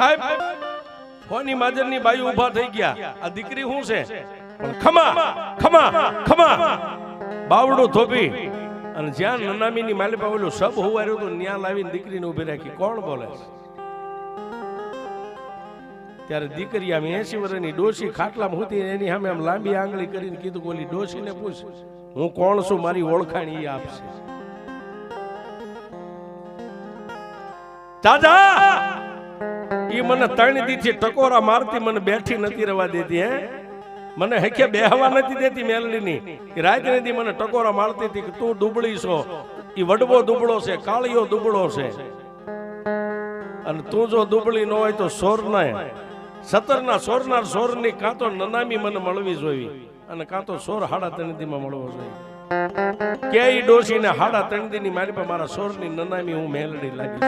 છ કોની માજરની બાઈ ઊભા થઈ ગયા. આ દીકરી શું છે? પણ ખમા ખમા ખમા. બાવડું થોપી અને જ્યાં નનામીની માલિપા ઓલું સબ હોવાર્યું તો ન્યા લાવીને દીકરીને ઊભી રાખી. કોણ બોલે? ત્યારે દીકરી આમ એસી વર્ષની ડોસી ખાટલામાં હતી એની સામે આમ લાંબી આંગળી કરીને કીધું ઓલી ડોશીને પૂછ, હું કોણ છું, મારી ઓળખાણ એ આપશે. દાદા ઈ મને ત્રણ દીથી ટકોરા મારતી મને બેઠી નથી રહેવા દેતી, હે? મને હેખે બેહવા નથી દેતી મેલડીની. રાત નથી મને ટકોરા મારતી હતી કે તું દુબળી છો. એ વડવો દુબળો છે, કાળિયો દુબળો છે. અને તું જો દુબળી ન હોય તો સોર ના સતરના સોરનાર સોરની કાં તો નનામી મને મળવી જોઈએ અને કાં તો સોર હાડા તણદીમાં મળવો જોઈએ. કે ઈ ડોશીને હાડા તણદીની મારી પર મારા સોરની નનામી હું મેલડી લાગી